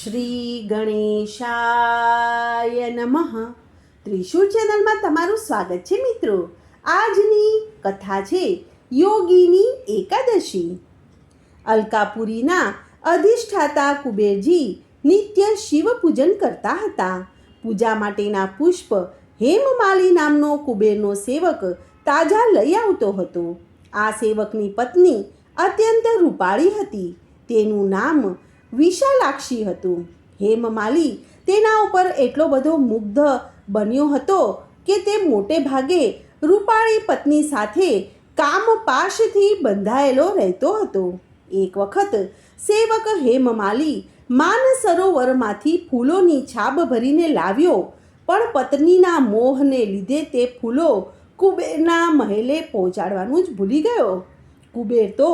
શ્રી ગણેશાય નમઃ. ત્રિશુળ ચેનલમાં તમારું સ્વાગત છે મિત્રો. આજની કથા છે યોગીની એકાદશી. અલકાપુરીના અધિષ્ઠાતા કુબેરજી નિત્ય શિવ પૂજન કરતા હતા. પૂજા માટેના પુષ્પ હેમમાલી નામનો કુબેરનો સેવક તાજા લઈ આવતો હતો. આ સેવકની પત્ની અત્યંત રૂપાળી હતી. તેનું નામ વિશાલાક્ષી હતું. હેમમાલી તેના ઉપર એટલો બધો મુગ્ધ બન્યો હતો કે તે મોટે ભાગે રૂપાળી પત્ની સાથે કામપાશથી બંધાયેલો રહેતો હતો. એક વખત સેવક હેમમાલી માન સરોવરમાંથી ફૂલોની છાબ ભરીને લાવ્યો, પણ પત્નીના મોહને લીધે તે ફૂલો કુબેરના મહેલે પહોંચાડવાનું જ ભૂલી ગયો. કુબેર તો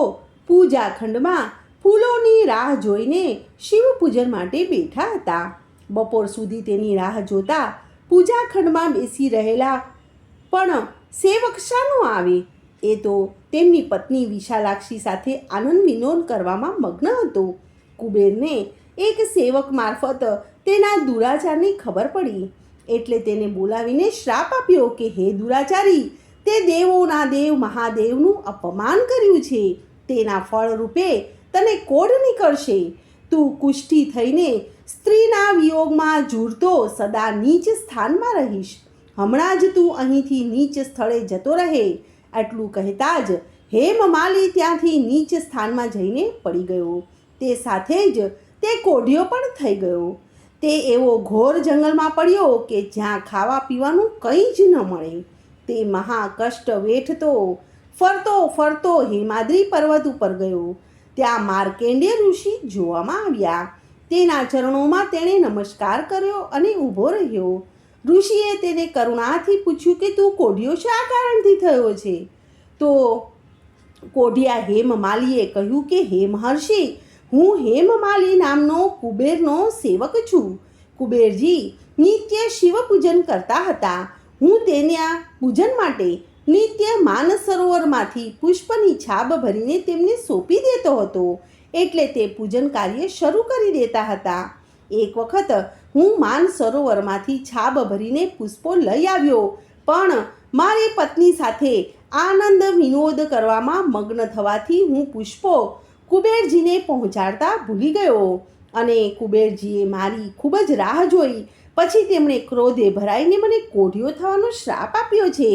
પૂજા ખંડમાં ફૂલોની રાહ જોઈને શિવ પૂજન માટે બેઠા હતા. બપોર સુધી તેની રાહ જોતા પૂજા ખંડમાં બેસી રહેલા પણ સેવક શાનો આવે? એ તો તેમની પત્ની વિશાલાક્ષી સાથે આનંદ વિનોદ કરવામાં મગ્ન હતો. કુબેરને એક સેવક મારફત તેના દુરાચારની ખબર પડી. એટલે તેને બોલાવીને શ્રાપ આપ્યો કે, હે દુરાચારી, તે દેવોના દેવ મહાદેવનું અપમાન કર્યું છે. તેના ફળ રૂપે તને કોઢ નીકળશે? તું કુષ્ઠી થઈને સ્ત્રીના વિયોગમાં ઝૂરતો સદા નીચ સ્થાનમાં રહીશ. હમણાં જ તું અહીંથી નીચ સ્થળે જતો રહે. આટલું કહેતા જ હેમમાલી ત્યાંથી નીચ સ્થાનમાં જઈને પડી ગયો. તે સાથે જ તે કોઢિયો પણ થઈ ગયો. તે એવો ઘોર જંગલમાં પડ્યો કે જ્યાં ખાવા પીવાનું કંઈ જ ન મળે. તે મહાકષ્ટ વેઠતો, ફરતો ફરતો હિમાદ્રી પર્વત ઉપર ગયો. ત્યાં માર્કેન્ડ્ય ઋષિ જોવામાં આવ્યા. તેના ચરણોમાં તેણે નમસ્કાર કર્યો અને ઊભો રહ્યો. ઋષિએ તેને કરુણાથી પૂછ્યું કે, તું કોઢિયો શા કારણથી થયો છે? તો કોઢિયા હેમમાલીએ કહ્યું કે, હે મહર્ષિ, હું હેમમાલી નામનો કુબેરનો સેવક છું. કુબેરજી, નિત્ય શિવ પૂજન કરતા હતા. હું તેના પૂજન માટે નિત્ય માનસ સરોવરમાંથી પુષ્પની છાબ ભરીને તેમને સોંપી દેતો હતો. એટલે તે પૂજન કાર્ય શરૂ કરી દેતા હતા. એક વખત હું માન સરોવરમાંથી છાબ ભરીને પુષ્પો લઈ આવ્યો. પણ મારી પત્ની સાથે આનંદ વિનોદ કરવામાં મગ્ન થવાથી હું પુષ્પો કુબેરજીને પહોંચાડતા ભૂલી ગયો અને કુબેરજીએ મારી ખૂબ જ રાહ જોઈ. પછી તેમણે ક્રોધે ભરાઈને મને કોઢિયો થવાનો શ્રાપ આપ્યો છે.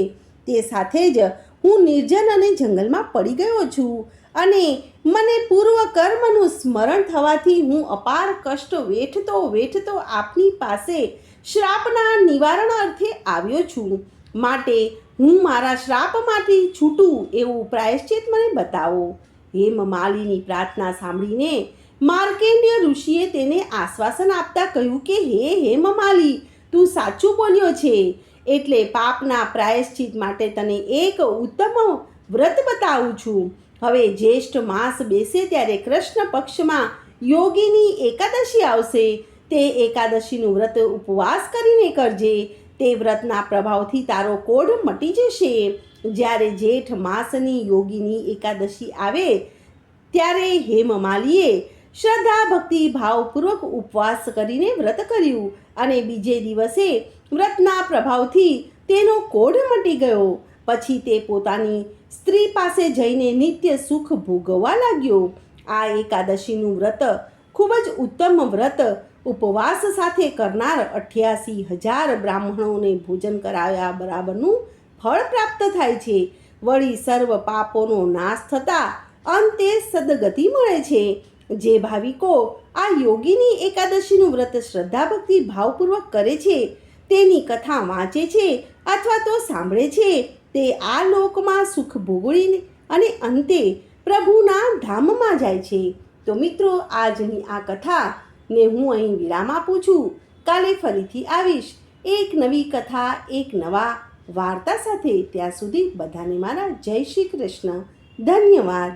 તે સાથે જ હું નિર્જન અને જંગલમાં પડી ગયો છું અને મને પૂર્વ કર્મનું સ્મરણ થવાથી હું અપાર કષ્ટ વેઠતો વેઠતો આપની પાસે શ્રાપના નિવારણ અર્થે આવ્યો છું. માટે હું મારા શ્રાપમાંથી છૂટું એવું પ્રાયશ્ચિત મને બતાવો. હેમ માલીની પ્રાર્થના સાંભળીને માર્કેન્ડ્ય ઋષિએ તેને આશ્વાસન આપતા કહ્યું કે, હે હેમ માલી, તું સાચું બોલ્યો છે. એટલે પાપના પ્રાયશ્ચિત માટે તને એક ઉત્તમ વ્રત બતાવું છું. હવે જ્યેષ્ઠ માસ બેસે ત્યારે કૃષ્ણ પક્ષમાં યોગીની એકાદશી આવશે. તે એકાદશીનું વ્રત ઉપવાસ કરીને કરજે. તે વ્રતના પ્રભાવથી તારો કોઢ મટી જશે. જ્યારે જેઠ માસની યોગીની એકાદશી આવે, ત્યારે હેમમાલીએ શ્રદ્ધા ભક્તિ ભાવપૂર્વક ઉપવાસ કરીને વ્રત કર્યું અને બીજે દિવસે વ્રતના પ્રભાવથી તેનો કોઢ મટી ગયો. પછી તે પોતાની સ્ત્રી પાસે જઈને નિત્ય સુખ ભોગવવા લાગ્યો. આ એકાદશીનું વ્રત ખૂબ જ ઉત્તમ વ્રત ઉપવાસ સાથે કરનાર અઠ્યાસી હજાર બ્રાહ્મણોને ભોજન કરાવ્યા બરાબરનું ફળ પ્રાપ્ત થાય છે. વળી સર્વ પાપોનો નાશ થતાં અંતે સદગતિ મળે છે. જે ભાવિકો આ યોગીની એકાદશીનું વ્રત શ્રદ્ધા ભક્તિ ભાવપૂર્વક કરે છે, તેની કથા વાંચે છે અથવા તો સાંભળે છે, તે આ લોકમાં સુખ ભોગવીને અને અંતે પ્રભુના ધામમાં જાય છે. તો મિત્રો, આજની આ કથા ને હું અહીં વિરામ આપું છું. કાલે ફરીથી આવીશ. એક નવી કથા, એક નવા વાર્તા સાથે ત્યાં સુધી બધાને મારા જય શ્રી કૃષ્ણ. ધન્યવાદ.